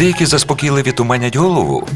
Деякі заспокійливі туманять голову.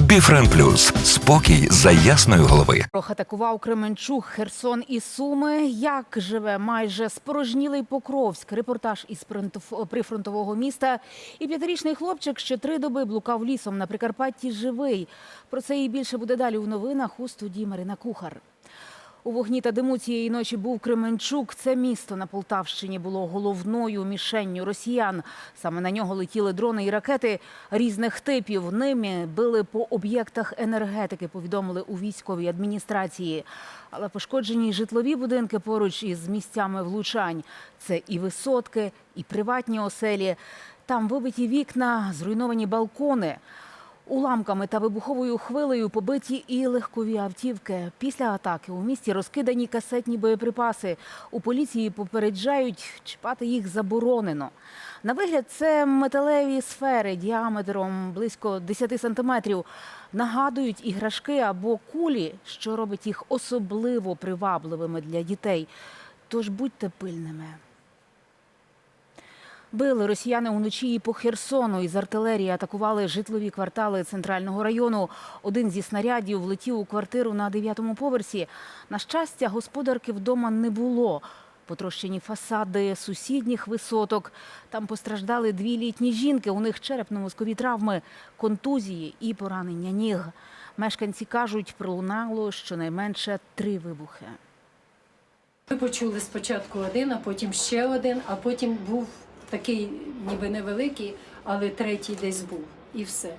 Біфрен Плюс спокій за ясної голови. Ворог атакував Кременчук, Херсон і Суми. Як живе майже спорожнілий Покровськ? Репортаж із прифронтового міста. І п'ятирічний хлопчик ще три доби блукав лісом на Прикарпатті живий. Про це і більше буде далі у новинах у студії Марина Кухар. У вогні та диму цієї ночі був Кременчук. Це місто на Полтавщині було головною мішенню росіян. Саме на нього летіли дрони і ракети різних типів. Ними били по об'єктах енергетики, повідомили у військовій адміністрації. Але пошкоджені житлові будинки поруч із місцями влучань. Це і висотки, і приватні оселі. Там вибиті вікна, зруйновані балкони. Уламками та вибуховою хвилею побиті і легкові автівки. Після атаки у місті розкидані касетні боєприпаси. У поліції попереджають, чіпати їх заборонено. На вигляд це металеві сфери діаметром близько 10 сантиметрів. Нагадують іграшки або кулі, що робить їх особливо привабливими для дітей. Тож будьте пильними. Били росіяни уночі і по Херсону. Із артилерії атакували житлові квартали центрального району. Один зі снарядів влетів у квартиру на дев'ятому поверсі. На щастя, господарки вдома не було. Потрощені фасади сусідніх висоток. Там постраждали дві літні жінки. У них черепно-мозкові травми, контузії і поранення ніг. Мешканці кажуть, пролунало щонайменше три вибухи. Ми почули спочатку один, а потім ще один, а потім був такий ніби невеликий, але третій десь був. І все.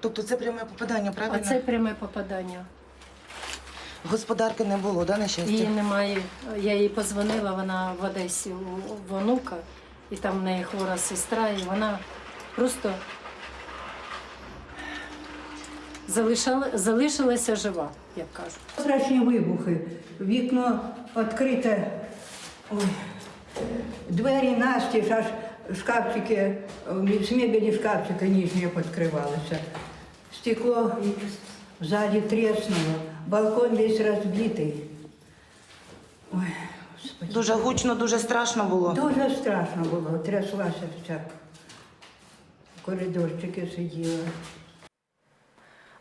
Тобто це пряме попадання, правильно? А це пряме попадання. Господарки не було, да, на щастя? Її немає. Я їй позвонила, вона в Одесі у в онука, і там в неї хвора сестра, і вона просто залишала, залишилася жива, як кажуть. Страшні вибухи. Вікно відкрите. Ой. Двері настіж, аж шкафчики, з мебелі шкафчики нижні відкривалися. Стекло ззаді тріснуло, балкон весь розбитий. Ой, Господи. Дуже гучно, дуже страшно було. Дуже страшно було, тряслася вся. Коридорчики сиділа.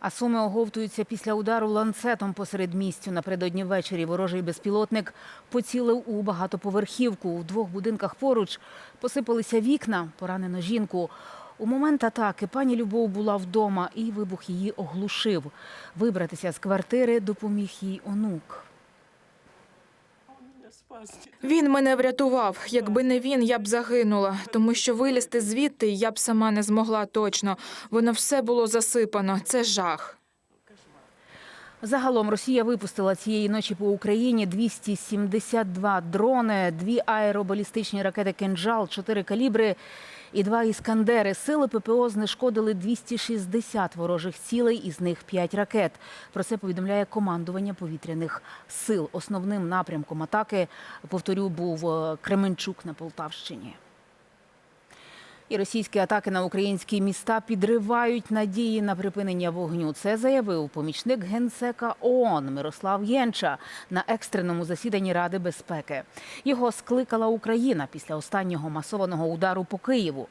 А суми оговтуються після удару ланцетом посеред містю. Напередодні ввечері ворожий безпілотник поцілив у багатоповерхівку. У двох будинках поруч посипалися вікна, поранено жінку. У момент атаки пані Любов була вдома, і вибух її оглушив. Вибратися з квартири допоміг їй онук. Він мене врятував. Якби не він, я б загинула, тому що вилізти звідти я б сама не змогла точно. Воно все було засипано. Це жах. Загалом Росія випустила цієї ночі по Україні 272 дрони, дві аеробалістичні ракети «Кинджал», чотири калібри і два іскандери. Сили ППО знешкодили 260 ворожих цілей, із них 5 ракет. Про це повідомляє командування повітряних сил. Основним напрямком атаки, повторю, був е, Кременчук на Полтавщині. І російські атаки на українські міста підривають надії на припинення вогню. Це заявив помічник генсека ООН Мирослав Єнча на екстреному засіданні Ради безпеки. Його скликала Україна після останнього масованого удару по Києву.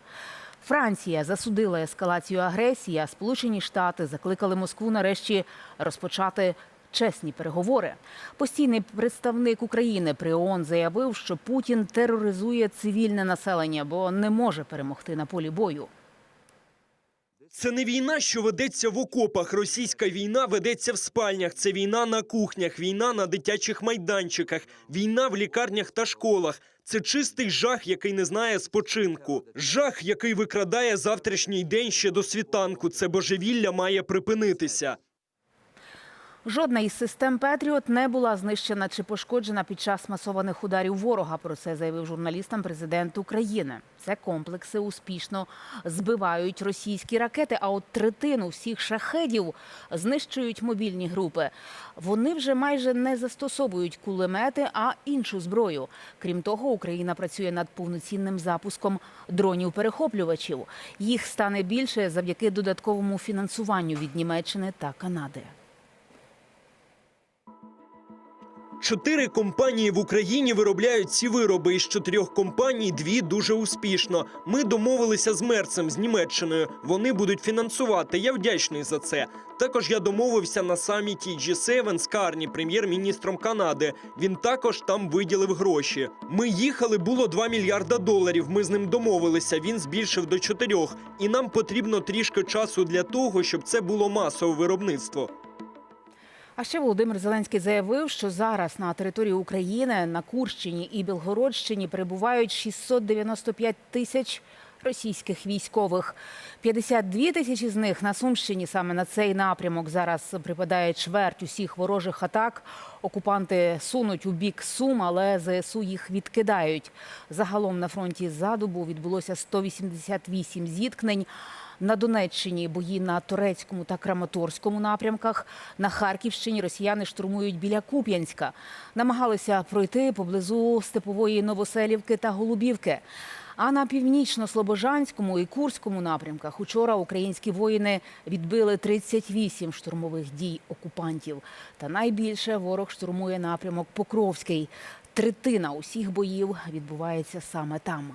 Франція засудила ескалацію агресії, а Сполучені Штати закликали Москву нарешті розпочати чесні переговори. Постійний представник України при ООН заявив, що Путін тероризує цивільне населення, бо не може перемогти на полі бою. Це не війна, що ведеться в окопах. Російська війна ведеться в спальнях. Це війна на кухнях, війна на дитячих майданчиках, війна в лікарнях та школах. Це чистий жах, який не знає спочинку. Жах, який викрадає завтрашній день ще до світанку. Це божевілля має припинитися. Жодна із систем Петріот не була знищена чи пошкоджена під час масованих ударів ворога. Про це заявив журналістам президент України. Це комплекси успішно збивають російські ракети. А от третину всіх шахедів знищують мобільні групи. Вони вже майже не застосовують кулемети, а іншу зброю. Крім того, Україна працює над повноцінним запуском дронів-перехоплювачів. Їх стане більше завдяки додатковому фінансуванню від Німеччини та Канади. Чотири компанії в Україні виробляють ці вироби. Із чотирьох компаній дві дуже успішно. Ми домовилися з мерцем з Німеччиною. Вони будуть фінансувати. Я вдячний за це. Також я домовився на саміті G7 з Карні, прем'єр-міністром Канади. Він також там виділив гроші. Ми їхали, було 2 мільярда доларів. Ми з ним домовилися. Він збільшив до 4. І нам потрібно трішки часу для того, щоб це було масове виробництво. А ще Володимир Зеленський заявив, що зараз на території України на Курщині і Білгородщині перебувають 695 тисяч російських військових. 52 тисячі з них на Сумщині. Саме на цей напрямок зараз припадає чверть усіх ворожих атак. Окупанти сунуть у бік Сум, але ЗСУ їх відкидають. Загалом на фронті за добу відбулося 188 зіткнень. На Донеччині бої на Торецькому та Краматорському напрямках. На Харківщині росіяни штурмують біля Куп'янська. Намагалися пройти поблизу Степової Новоселівки та Голубівки. А на північно-слобожанському і Курському напрямках учора українські воїни відбили 38 штурмових дій окупантів. Та найбільше ворог штурмує напрямок Покровський. Третина усіх боїв відбувається саме там.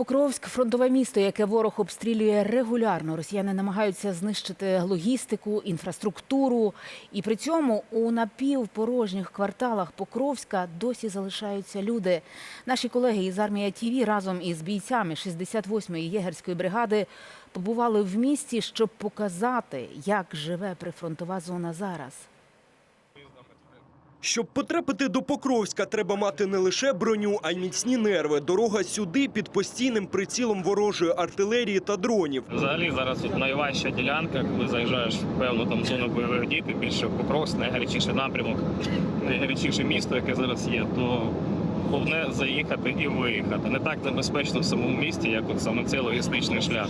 Покровськ фронтове місто, яке ворог обстрілює регулярно. Росіяни намагаються знищити логістику, інфраструктуру. І при цьому у напівпорожніх кварталах Покровська досі залишаються люди. Наші колеги із армія ТІВІ разом із бійцями 68-ї єгерської бригади побували в місті, щоб показати, як живе прифронтова зона зараз. Щоб потрапити до Покровська, треба мати не лише броню, а й міцні нерви. Дорога сюди під постійним прицілом ворожої артилерії та дронів. Взагалі зараз тут найважча ділянка, коли заїжджаєш в певну там зону бойових дій, тим більше Покровськ, найгарячіший напрямок, найгарячіше місто, яке зараз є, то головне заїхати і виїхати. Не так небезпечно в самому місті, як от саме цей логістичний шлях.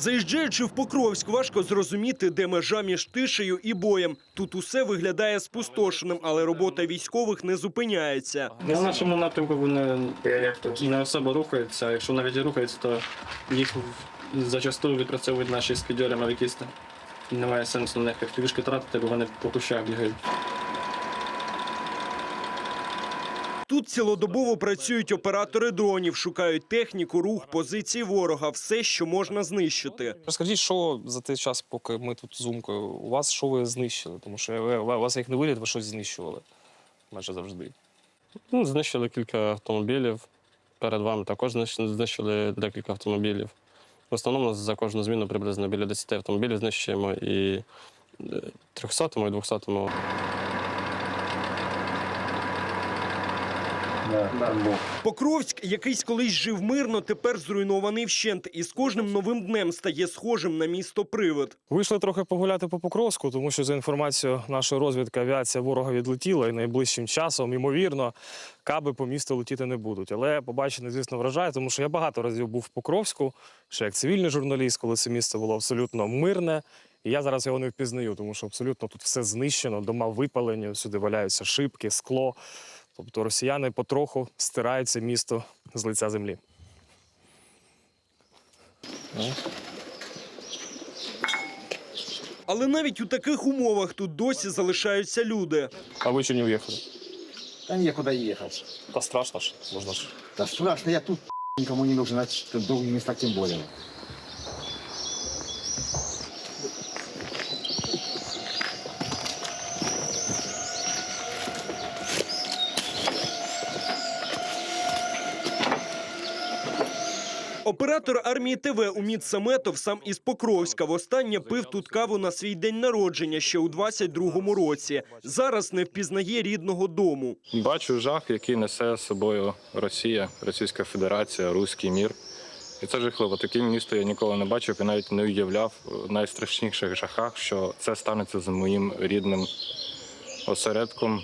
Заїжджаючи в Покровськ, важко зрозуміти, де межа між тишею і боєм. Тут усе виглядає спустошеним, але робота військових не зупиняється. На нашому напрямку вони не особо рухаються. а Якщо навіть і рухаються, то їх зачастую відпрацьовують наші скидьори мавікісти. Немає сенсу на них пішки тратити, бо вони по кущах бігають. Тут цілодобово працюють оператори дронів, шукають техніку, рух, позиції ворога, все, що можна знищити. Розкажіть, що за той час, поки ми тут з Умкою, у вас що ви знищили? Тому що ви, у вас їх не виліт, ви щось знищували майже завжди. Ну, знищили кілька автомобілів. Перед вами також знищили декілька автомобілів. В основному за кожну зміну приблизно біля 10 автомобілів знищуємо і 300-му і 200-му. Покровськ, якийсь колись жив мирно, тепер зруйнований вщент, і з кожним новим днем стає схожим на місто привид. Вийшли трохи погуляти по Покровську, тому що за інформацією нашої розвідки авіація ворога відлетіла, і найближчим часом, ймовірно, каби по місту летіти не будуть. Але побачене, звісно, вражає, тому що я багато разів був в Покровську, ще як цивільний журналіст, коли це місто було абсолютно мирне. І я зараз його не впізнаю, тому що абсолютно тут все знищено, дома випалені, сюди валяються шибки, скло. Тобто росіяни потроху стирають це місто з лиця землі. Але навіть у таких умовах тут досі залишаються люди. А ви ще не уїхали? Да некуда ехать. Та страшно ж, можна ж. Да страшно, я тут никому не нужен, а в других местах тем Оператор армії ТВ Уміт Саметов сам із Покровська. Востаннє пив тут каву на свій день народження ще у 22-му році. Зараз не впізнає рідного дому. Бачу жах, який несе з собою Росія, Російська Федерація, Руський мір. І це жахливо. Таке місто я ніколи не бачив і навіть не уявляв в найстрашніших жахах, що це станеться з моїм рідним осередком,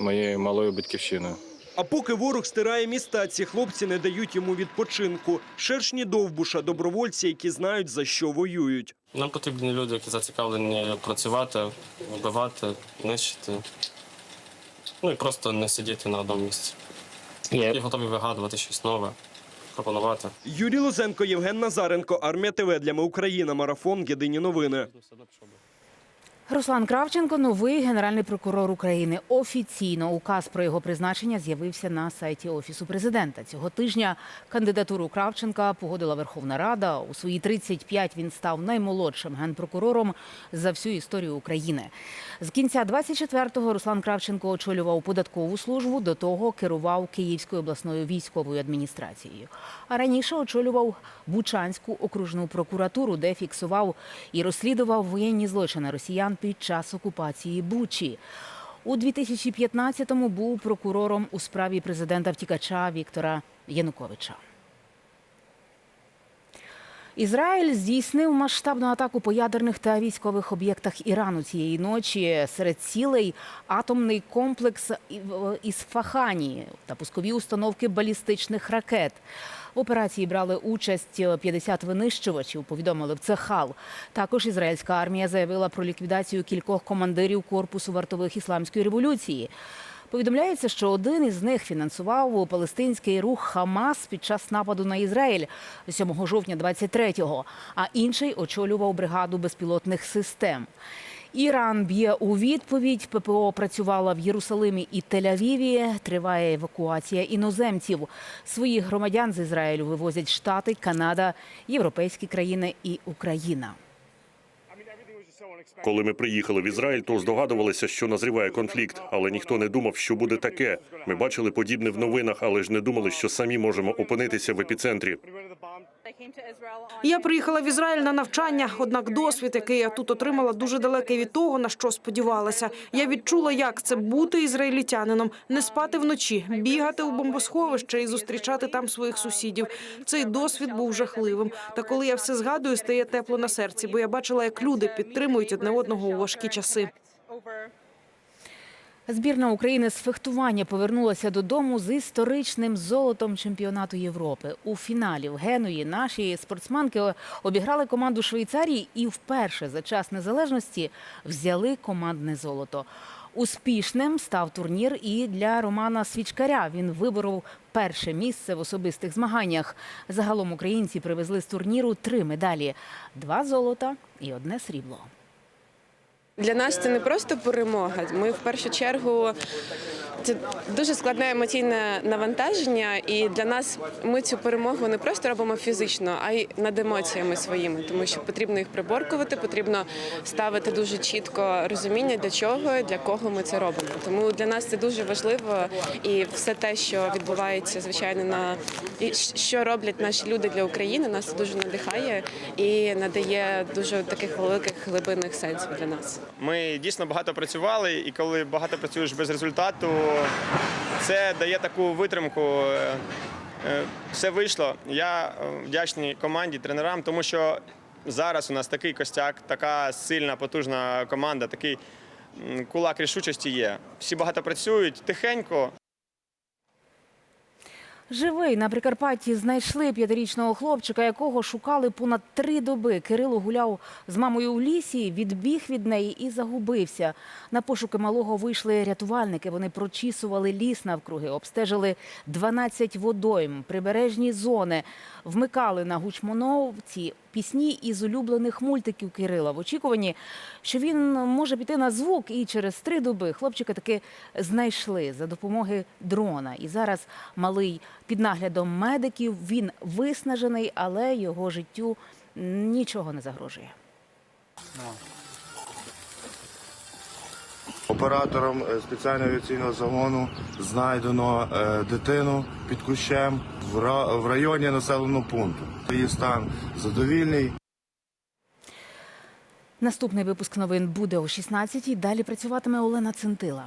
моєю малою батьківщиною. А поки ворог стирає міста, ці хлопці не дають йому відпочинку. Шершні довбуша, добровольці, які знають за що воюють. Нам потрібні люди, які зацікавлені працювати, вбивати, нищити. Ну і просто не сидіти на одному місці. І готові вигадувати щось нове, пропонувати. Юрій Лузенко, Євген Назаренко, Армія ТВ для Ми Україна. Марафон. Єдині новини. Руслан Кравченко, новий генеральний прокурор України. Офіційно указ про його призначення з'явився на сайті офісу президента. Цього тижня кандидатуру Кравченка погодила Верховна Рада. У свої 35 він став наймолодшим генпрокурором за всю історію України. З кінця 24-го Руслан Кравченко очолював податкову службу. До того керував Київською обласною військовою адміністрацією. А раніше очолював Бучанську окружну прокуратуру, де фіксував і розслідував воєнні злочини росіян під час окупації Бучі. У 2015-му був прокурором у справі президента втікача Віктора Януковича. Ізраїль здійснив масштабну атаку по ядерних та військових об'єктах Ірану цієї ночі. Серед цілей атомний комплекс Ісфахані та пускові установки балістичних ракет. В операції брали участь 50 винищувачів, повідомили в Цехал. Також ізраїльська армія заявила про ліквідацію кількох командирів корпусу вартових ісламської революції. Повідомляється, що один із них фінансував палестинський рух Хамас під час нападу на Ізраїль 7 жовтня 23-го, а інший очолював бригаду безпілотних систем. Іран б'є у відповідь. ППО працювала в Єрусалимі і Тель-Авіві. Триває евакуація іноземців. Своїх громадян з Ізраїлю вивозять Штати, Канада, європейські країни і Україна. Коли ми приїхали в Ізраїль, то здогадувалися, що назріває конфлікт, але ніхто не думав, що буде таке. Ми бачили подібне в новинах, але ж не думали, що самі можемо опинитися в епіцентрі. Я приїхала в Ізраїль на навчання, однак досвід, який я тут отримала, дуже далекий від того, на що сподівалася. Я відчула, як це бути ізраїльтянином, не спати вночі, бігати у бомбосховище і зустрічати там своїх сусідів. Цей досвід був жахливим. Та коли я все згадую, стає тепло на серці, бо я бачила, як люди підтримують одне одного у важкі часи. Збірна України з фехтування повернулася додому з історичним золотом чемпіонату Європи. У фіналі в Генуї наші спортсменки обіграли команду Швейцарії і вперше за час незалежності взяли командне золото. Успішним став турнір і для Романа Свічкаря. Він виборов перше місце в особистих змаганнях. Загалом українці привезли з турніру три медалі: два золота і одне срібло. Для нас це не просто перемога. Ми в першу чергу це дуже складне емоційне навантаження, і для нас ми цю перемогу не просто робимо фізично, а й над емоціями своїми, тому що потрібно їх приборкувати, потрібно ставити дуже чітко розуміння для чого, для кого ми це робимо. Тому для нас це дуже важливо, і все те, що відбувається, звичайно, на і що роблять наші люди для України, нас це дуже надихає і надає дуже таких великих глибинних сенсів для нас. Ми дійсно багато працювали, і коли багато працюєш без результату, це дає таку витримку. Е, е, Все вийшло. Я е, вдячний команді, тренерам, тому що зараз у нас такий костяк, така сильна, потужна команда, такий кулак рішучості є. Всі багато працюють тихенько, Живий на Прикарпатті знайшли п'ятирічного хлопчика, якого шукали понад три доби. Кирило гуляв з мамою у лісі, відбіг від неї і загубився. На пошуки малого вийшли рятувальники. Вони прочісували ліс навкруги, обстежили 12 водойм, прибережні зони, вмикали на гучмоновці пісні із улюблених мультиків Кирила в очікуванні, що він може піти на звук. І через три доби хлопчика таки знайшли за допомоги дрона. І зараз малий під наглядом медиків. Він виснажений, але його життю нічого не загрожує. Оператором е, спеціального авіаційного загону знайдено е, дитину під кущем в районі населеного пункту. Її стан задовільний. Наступний випуск новин буде о 16-й. Далі працюватиме Олена Центила.